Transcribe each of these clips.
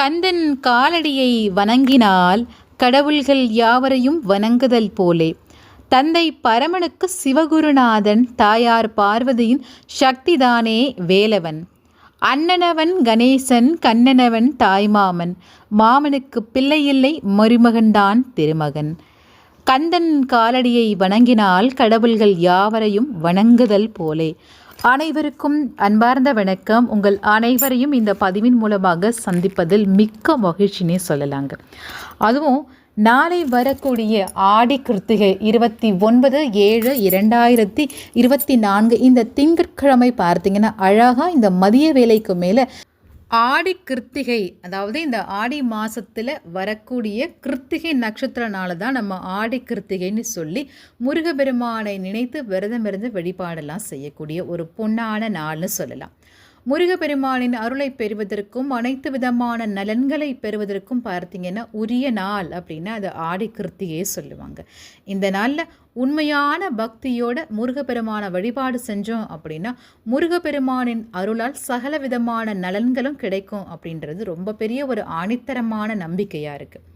கந்தன் காலடியை வணங்கினால் கடவுள்கள் யாவரையும் வணங்குதல் போலே. தந்தை பரமனுக்கு சிவகுருநாதன் தாயார் பார்வதியின் சக்திதானே வேலவன். அண்ணனவன் கணேசன் கண்ணனவன் தாய்மாமன். மாமனுக்கு பிள்ளையில்லை மருமகன்தான் திருமகன். கந்தன் காலடியை வணங்கினால் கடவுள்கள் யாவரையும் வணங்குதல் போலே. அனைவருக்கும் அன்பார்ந்த வணக்கம். உங்கள் அனைவரையும் இந்த பதிவின் மூலமாக சந்திப்பதில் மிக்க மகிழ்ச்சினே சொல்லலாங்க. அதுவும் நாளை வரக்கூடிய ஆடி கிருத்திகை இருபத்தி ஒன்பது ஏழு இரண்டாயிரத்தி இருபத்தி நான்கு இந்த திங்கட்கிழமை பார்த்தீங்கன்னா அழகாக இந்த மதிய வேலைக்கு மேலே ஆடி கிருத்திகை அதாவது இந்த ஆடி மாதத்தில் வரக்கூடிய கிருத்திகை நட்சத்திர தான் நம்ம ஆடி கிருத்திகைன்னு சொல்லி முருகபெருமானை நினைத்து விரதம் இருந்து வழிபாடெல்லாம் செய்யக்கூடிய ஒரு பொன்னான நாள்னு சொல்லலாம். முருகப்பெருமானின் அருளை பெறுவதற்கும் அனைத்து விதமான நலன்களை பெறுவதற்கும் பார்த்தீங்கன்னா உரிய நாள் அப்படின்னா அது ஆடி கிருத்தியே சொல்லுவாங்க. இந்த நாளில் உண்மையான பக்தியோட முருகப்பெருமான வழிபாடு செஞ்சோம் அப்படின்னா முருகப்பெருமானின் அருளால் சகல விதமான நலன்களும் கிடைக்கும் அப்படின்றது ரொம்ப பெரிய ஒரு ஆணித்தரமான நம்பிக்கையாக இருக்குது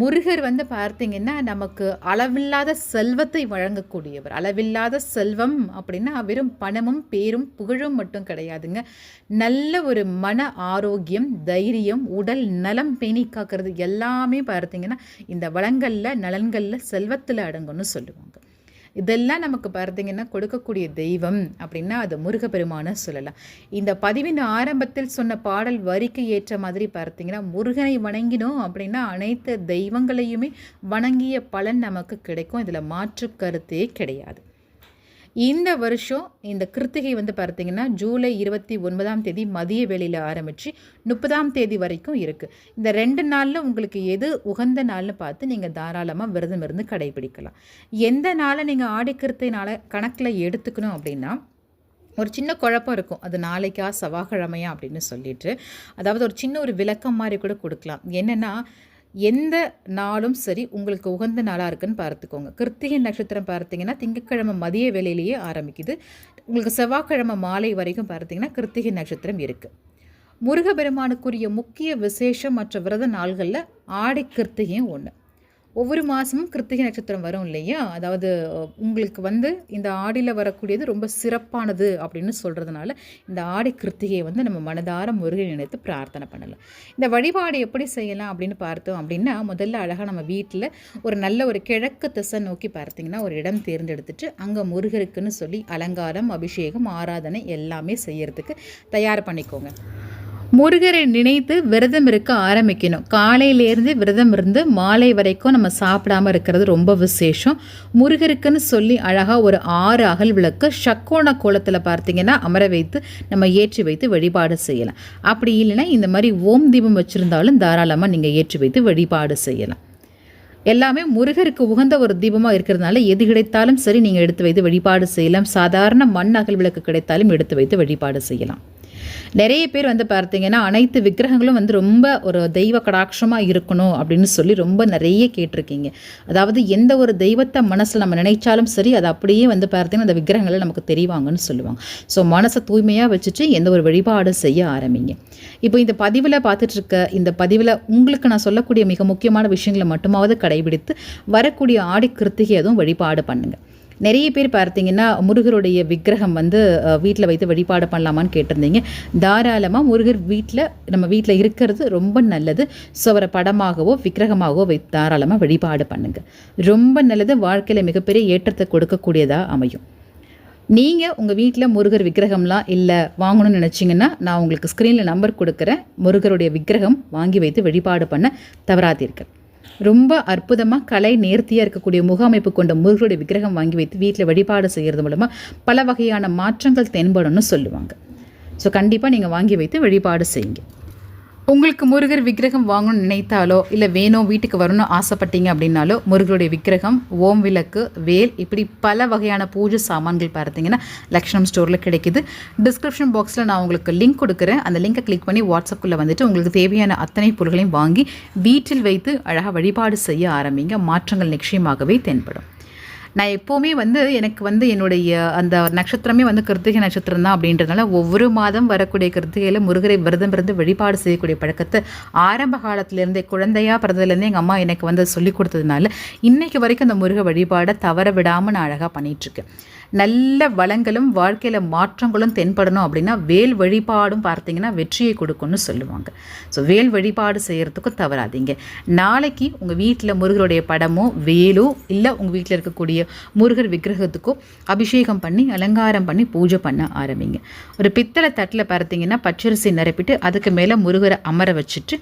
முருகர் வந்து பார்த்தீங்கன்னா நமக்கு அளவில்லாத செல்வத்தை வழங்கக்கூடியவர். அளவில்லாத செல்வம் அப்படின்னா வெறும் பணமும் பேரும் புகழும் மட்டும் கிடையாதுங்க. நல்ல ஒரு மன ஆரோக்கியம் தைரியம் உடல் நலம் பேணி காக்கிறது எல்லாமே பார்த்தீங்கன்னா இந்த வளங்களில் நலன்களில் செல்வத்தில் அடங்கும்னு சொல்லுவாங்க. இதெல்லாம் நமக்கு பார்த்தீங்கன்னா கொடுக்கக்கூடிய தெய்வம் அப்படின்னா அது முருகப்பெருமான சொல்லலாம். இந்த பதிவின் ஆரம்பத்தில் சொன்ன பாடல் வரிக்கு ஏற்ற மாதிரி பார்த்தீங்கன்னா முருகனை வணங்கினோம் அப்படின்னா அனைத்து தெய்வங்களையுமே வணங்கிய பலன் நமக்கு கிடைக்கும். இதில் மாற்று கருத்தே கிடையாது. இந்த வருஷம் இந்த கிருத்திகை வந்து பார்த்தீங்கன்னா ஜூலை இருபத்தி ஒன்பதாம் தேதி மதிய வேளையில் ஆரம்பித்து முப்பதாம் தேதி வரைக்கும் இருக்குது இந்த ரெண்டு நாளில் உங்களுக்கு எது உகந்த நாள்னு பார்த்து நீங்கள் தாராளமாக விரதம் இருந்து கடைபிடிக்கலாம். எந்த நாளை நீங்கள் ஆடி கிருத்தை நாளை கணக்கில் எடுத்துக்கணும் அப்படின்னா ஒரு சின்ன குழப்பம் இருக்கும். அது நாளைக்கா செவ்வாய்க்கிழமையா அப்படின்னு சொல்லிட்டு. அதாவது ஒரு சின்ன ஒரு விளக்கம் மாதிரி கூட கொடுக்கலாம். என்னென்னா எந்த நாளும் சரி உங்களுக்கு உகந்த நாளாக இருக்குன்னு பார்த்துக்கோங்க. கிருத்திகை நட்சத்திரம் பார்த்தீங்கன்னா திங்கக்கிழமை மதிய வேலையிலேயே ஆரம்பிக்குது. உங்களுக்கு செவ்வாய்க்கிழமை மாலை வரைக்கும் பார்த்தீங்கன்னா கிருத்திகை நட்சத்திரம் இருக்குது முருகபெருமானுக்குரிய முக்கிய விசேஷம் மற்ற விரத நாள்களில் ஆடை கிருத்திகையும் ஒன்று ஒவ்வொரு மாதமும் கிருத்திகை நட்சத்திரம் வரும் இல்லையா? அதாவது உங்களுக்கு வந்து இந்த ஆடியில் வரக்கூடியது ரொம்ப சிறப்பானது அப்படின்னு சொல்கிறதுனால இந்த ஆடி கிருத்திகையை வந்து நம்ம மனதார முருகன் நினைத்து பிரார்த்தனை பண்ணலாம். இந்த வழிபாடு எப்படி செய்யலாம் அப்படின்னு பார்த்தோம் அப்படின்னா முதல்ல அழகாக நம்ம வீட்டில் ஒரு நல்ல ஒரு கிழக்கு திசை நோக்கி பார்த்தீங்கன்னா ஒரு இடம் தேர்ந்தெடுத்துட்டு அங்கே முருகருக்குன்னு சொல்லி அலங்காரம் அபிஷேகம் ஆராதனை எல்லாமே செய்யறதுக்கு தயார் பண்ணிக்கோங்க. முருகரை நினைத்து விரதம் இருக்க ஆரம்பிக்கணும். காலையிலேருந்து விரதம் இருந்து மாலை வரைக்கும் நம்ம சாப்பிடாம இருக்கிறது ரொம்ப விசேஷம். முருகருக்குன்னு சொல்லி அழகாக ஒரு ஆறு அகல் விளக்கு சக்கோண கோலத்தில் பார்த்தீங்கன்னா அமர வைத்து நம்ம ஏற்றி வைத்து வழிபாடு செய்யலாம். அப்படி இல்லைன்னா இந்த மாதிரி ஓம் தீபம் வச்சுருந்தாலும் தாராளமாக நீங்கள் ஏற்றி வைத்து வழிபாடு செய்யலாம். எல்லாமே முருகருக்கு உகந்த ஒரு தீபமாக இருக்கிறதுனால எது கிடைத்தாலும் சரி நீங்கள் எடுத்து வைத்து வழிபாடு செய்யலாம். சாதாரண மண் அகல் விளக்கு கிடைத்தாலும் எடுத்து வைத்து வழிபாடு செய்யலாம். நிறைய பேர் வந்து பார்த்தீங்கன்னா அனைத்து விக்கிரகங்களும் வந்து ரொம்ப ஒரு தெய்வ கடாட்சமாக இருக்கணும் அப்படின்னு சொல்லி ரொம்ப நிறைய கேட்டிருக்கீங்க. அதாவது எந்த ஒரு தெய்வத்தை மனசில் நம்ம நினைச்சாலும் சரி அது அப்படியே வந்து பார்த்தீங்கன்னா அந்த விக்கிரகங்களை நமக்கு தெரிவாங்கன்னு சொல்லுவாங்க. ஸோ மனசை தூய்மையாக வச்சுட்டு எந்த ஒரு வழிபாடும் செய்ய ஆரம்பிங்க. இப்போ இந்த பதிவில் பார்த்துட்ருக்க இந்த பதிவில் உங்களுக்கு நான் சொல்லக்கூடிய மிக முக்கியமான விஷயங்களை மட்டுமாவது கடைபிடித்து வரக்கூடிய ஆடி கிருத்திகை அதுவும் வழிபாடு பண்ணுங்கள் நிறைய பேர் பார்த்தீங்கன்னா முருகருடைய விக்கிரகம் வந்து வீட்டில் வைத்து வழிபாடு பண்ணலாமான்னு கேட்டிருந்தீங்க. தாராளமாக முருகர் வீட்டில் நம்ம வீட்டில் இருக்கிறது ரொம்ப நல்லது. ஸோ அவரை படமாகவோ விக்கிரகமாகவோ வை தாராளமாக வழிபாடு பண்ணுங்கள் ரொம்ப நல்லது. வாழ்க்கையில் மிகப்பெரிய ஏற்றத்தை கொடுக்கக்கூடியதாக அமையும். நீங்கள் உங்கள் வீட்டில் முருகர் விக்கிரகம்லாம் இல்லை வாங்கணும்னு நினச்சிங்கன்னா நான் உங்களுக்கு ஸ்க்ரீனில் நம்பர் கொடுக்குறேன். முருகருடைய விக்கிரகம் வாங்கி வைத்து வழிபாடு பண்ண தவறாதீர்கள். ரொம்ப அற்புதமாக கலை நேர்த்தியாக இருக்கக்கூடிய முகமைப்பு கொண்ட முருகருடைய விக்கிரகம் வாங்கி வைத்து வீட்டில் வழிபாடு செய்கிறது மூலமாக பல வகையான மாற்றங்கள் தென்படும்னு சொல்லுவாங்க. ஸோ கண்டிப்பாக நீங்கள் வாங்கி வைத்து வழிபாடு செய்யுங்க. உங்களுக்கு முருகர் விக்கிரகம் வாங்கணும்னு நினைத்தாலோ இல்லை வேணும் வீட்டுக்கு வரணும்னு ஆசைப்பட்டீங்க அப்படின்னாலோ முருகருடைய விக்கிரகம் ஓம் விளக்கு வேல் இப்படி பல வகையான பூஜை சாமான்கள் பார்த்தீங்கன்னா லக்ஷ்மம் ஸ்டோரில் கிடைக்குது. டிஸ்கிரிப்ஷன் பாக்ஸில் நான் உங்களுக்கு லிங்க் கொடுக்குறேன். அந்த லிங்கை கிளிக் பண்ணி வாட்ஸ்அப்பில் வந்துட்டு உங்களுக்கு தேவையான அத்தனை பொருட்களையும் வாங்கி வீட்டில் வைத்து அழகாக வழிபாடு செய்ய ஆரம்பிங்க. மாற்றங்கள் நிச்சயமாகவே தென்படும். நான் எப்போவுமே வந்து எனக்கு வந்து என்னுடைய அந்த நட்சத்திரமே வந்து கிருத்திகை நட்சத்திரம் தான் அப்படின்றதுனால ஒவ்வொரு மாதம் வரக்கூடிய கிருத்திகையில் முருகரை விரதம் இருந்து வழிபாடு செய்யக்கூடிய பழக்கத்தை ஆரம்ப காலத்திலேருந்தே குழந்தையாக பிறந்ததுலேருந்தே எங்கள் அம்மா எனக்கு வந்து சொல்லி கொடுத்ததுனால இன்றைக்கு வரைக்கும் அந்த முருக வழிபாடை தவற விடாமல் நான் அழகாக பண்ணிகிட்ருக்கேன் நல்ல வளங்களும் வாழ்க்கையில் மாற்றங்களும் தென்படணும் அப்படின்னா வேல் வழிபாடும் பார்த்தீங்கன்னா வெற்றியை கொடுக்கும்னு சொல்லுவாங்க. ஸோ வேல் வழிபாடு செய்கிறதுக்கும் தவறாதீங்க. நாளைக்கு உங்கள் வீட்டில் முருகருடைய படமோ வேலோ இல்லை உங்கள் வீட்டில் இருக்கக்கூடிய முருகர் விக்கிரகத்துக்கோ அபிஷேகம் பண்ணி அலங்காரம் பண்ணி பூஜை பண்ண ஆரம்பிங்க. ஒரு பித்தளை தட்டில் பார்த்தீங்கன்னா பச்சரிசி நிரப்பிட்டு அதுக்கு மேலே முருகரை அமர வச்சுட்டு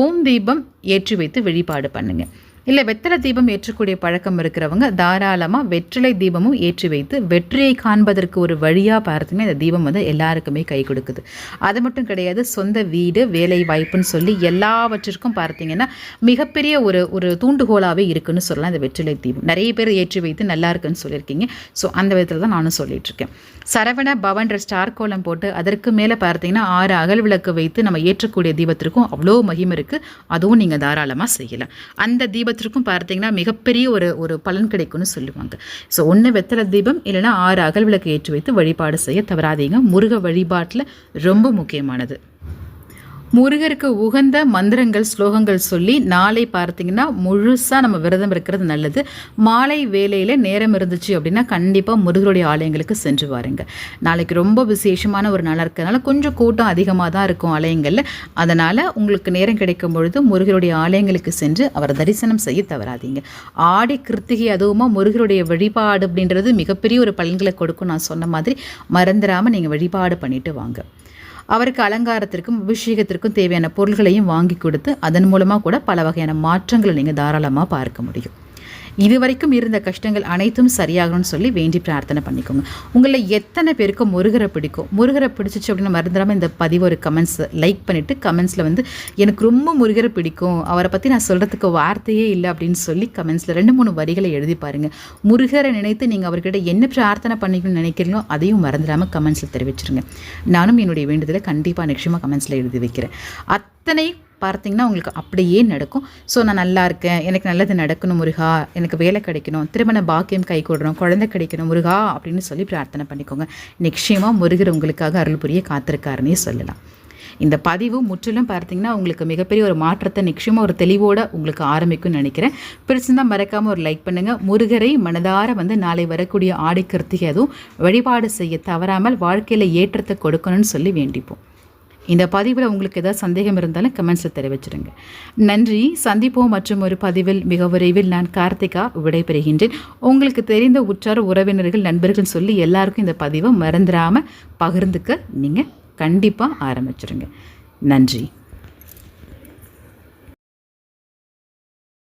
ஓம் தீபம் ஏற்றி வைத்து வழிபாடு பண்ணுங்கள் இல்லை வெத்தலை தீபம் ஏற்றக்கூடிய பழக்கம் இருக்கிறவங்க தாராளமாக வெற்றிலை தீபமும் ஏற்றி வைத்து வெற்றியை காண்பதற்கு ஒரு வழியாக பார்த்தீங்கன்னா இந்த தீபம் வந்து எல்லாருக்குமே கை கொடுக்குது. அது மட்டும் கிடையாது சொந்த வீடு வேலை வாய்ப்புன்னு சொல்லி எல்லாவற்றிற்கும் பார்த்தீங்கன்னா மிகப்பெரிய ஒரு ஒரு தூண்டுகோலாகவே இருக்குன்னு சொல்லலாம் இந்த வெற்றிலை தீபம். நிறைய பேர் ஏற்றி வைத்து நல்லா இருக்குன்னு சொல்லியிருக்கீங்க. ஸோ அந்த விதத்தில் தான் நானும் சொல்லிகிட்ருக்கேன் சரவண பவன்ற ஸ்டார் கோலம் போட்டு அதற்கு மேலே பார்த்தீங்கன்னா ஆறு அகல் விளக்கு வைத்து நம்ம ஏற்றக்கூடிய தீபத்திற்கும் அவ்வளோ மகிமை இருக்குது அதுவும் நீங்கள் தாராளமாக செய்யலாம். அந்த தீப குடும்பத்திற்கும் பார்த்தீங்கன்னா மிகப்பெரிய ஒரு ஒரு பலன் கிடைக்கும்னு சொல்லுவாங்க. ஸோ ஒன்று வெத்தலை தீபம் இல்லைனா ஆறு அகல் விளக்கு ஏற்றி வைத்து வழிபாடு செய்ய தவறாதீங்க. முருக வழிபாட்டில் ரொம்ப முக்கியமானது. முருகருக்கு உகந்த மந்திரங்கள் ஸ்லோகங்கள் சொல்லி நாளை பார்த்தீங்கன்னா முழுசாக நம்ம விரதம் இருக்கிறது நல்லது. மாலை வேலையில் நேரம் இருந்துச்சு அப்படின்னா கண்டிப்பாக முருகருடைய ஆலயங்களுக்கு சென்று வாருங்க. நாளைக்கு ரொம்ப விசேஷமான ஒரு நாளாக இருக்கிறதுனால கொஞ்சம் கூட்டம் அதிகமாக தான் இருக்கும் ஆலயங்களில். அதனால் உங்களுக்கு நேரம் கிடைக்கும் பொழுது முருகருடைய ஆலயங்களுக்கு சென்று அவர் தரிசனம் செய்ய தவறாதீங்க. ஆடி கிருத்திகை அதுவுமா முருகருடைய வழிபாடு அப்படின்றது மிகப்பெரிய ஒரு பலன்களை கொடுக்கும் நான் சொன்ன மாதிரி. மறந்துடாமல் நீங்கள் வழிபாடு பண்ணிட்டு வாங்க. அவருக்கு அலங்காரத்திற்கும் அபிஷேகத்திற்கும் தேவையான பொருள்களையும் வாங்கி கொடுத்து அதன் மூலமாக கூட பல வகையான மாற்றங்களை நீங்கள் தாராளமாக பார்க்க முடியும். இது வரைக்கும் இருந்த கஷ்டங்கள் அனைத்தும் சரியாகணும்னு சொல்லி வேண்டி பிரார்த்தனை பண்ணிக்கோங்க. உங்களில் எத்தனை பேருக்கு முருகரை பிடிக்கும்? முருகரை பிடிச்சிச்சு அப்படின்னு மறந்துடாமல் இந்த பதிவு ஒரு கமெண்ட்ஸ் லைக் பண்ணிவிட்டு கமெண்ட்ஸில் வந்து எனக்கு ரொம்ப முருகரை பிடிக்கும். அவரை பற்றி நான் சொல்கிறதுக்கு வார்த்தையே இல்லை அப்படின்னு சொல்லி கமெண்ட்ஸில் ரெண்டு மூணு வரிகளை எழுதி பாருங்கள் முருகரை நினைத்து நீங்கள் அவர்கிட்ட என்ன பிரார்த்தனை பண்ணிக்கணும்னு நினைக்கிறீங்களோ அதையும் மறந்துடாமல் கமெண்ட்ஸில் தெரிவிச்சிருங்க. நானும் என்னுடைய வேண்டுதலை கண்டிப்பாக நிச்சயமாக கமெண்ட்ஸில் எழுதி வைக்கிறேன். அத்தனை பார்த்தீங்கன்னா உங்களுக்கு அப்படியே நடக்கும். ஸோ நான் நல்லா இருக்கேன். எனக்கு நல்லது நடக்கணும் முருகா. எனக்கு வேலை கிடைக்கணும். திருமண பாக்கியம் கை கொடுறோம் குழந்தை கிடைக்கணும் முருகா அப்படின்னு சொல்லி பிரார்த்தனை பண்ணிக்கோங்க. நிச்சயமாக முருகர் உங்களுக்காக அருள் புரிய காத்திருக்காருன்னே சொல்லலாம். இந்த பதிவு முற்றிலும் பார்த்தீங்கன்னா உங்களுக்கு மிகப்பெரிய ஒரு மாற்றத்தை நிச்சயமாக ஒரு தெளிவோடு உங்களுக்கு ஆரம்பிக்கும்னு நினைக்கிறேன். பிடிச்சிருந்தால் மறக்காமல் ஒரு லைக் பண்ணுங்கள் முருகரை மனதார வந்து நாளை வரக்கூடிய ஆடை கருத்திகை அதுவும் வழிபாடு செய்ய தவறாமல் வாழ்க்கையில் ஏற்றத்தை கொடுக்கணும்னு சொல்லி வேண்டிப்போம். இந்த பதிவில் உங்களுக்கு ஏதாவது சந்தேகம் இருந்தாலும் கமெண்ட்ஸில் தெரிவிச்சிடுங்க நன்றி. சந்திப்போம் மற்றும் ஒரு பதிவில் மிக விரைவில் நான் கார்த்திகா விடைபெறுகின்றேன். உங்களுக்கு தெரிந்த உற்றார் உறவினர்கள் நண்பர்கள் சொல்லி எல்லாருக்கும் இந்த பதிவை மறந்துடாமல் பகிர்ந்துக்க நீங்கள் கண்டிப்பாக ஆரம்பிச்சிருங்க. நன்றி.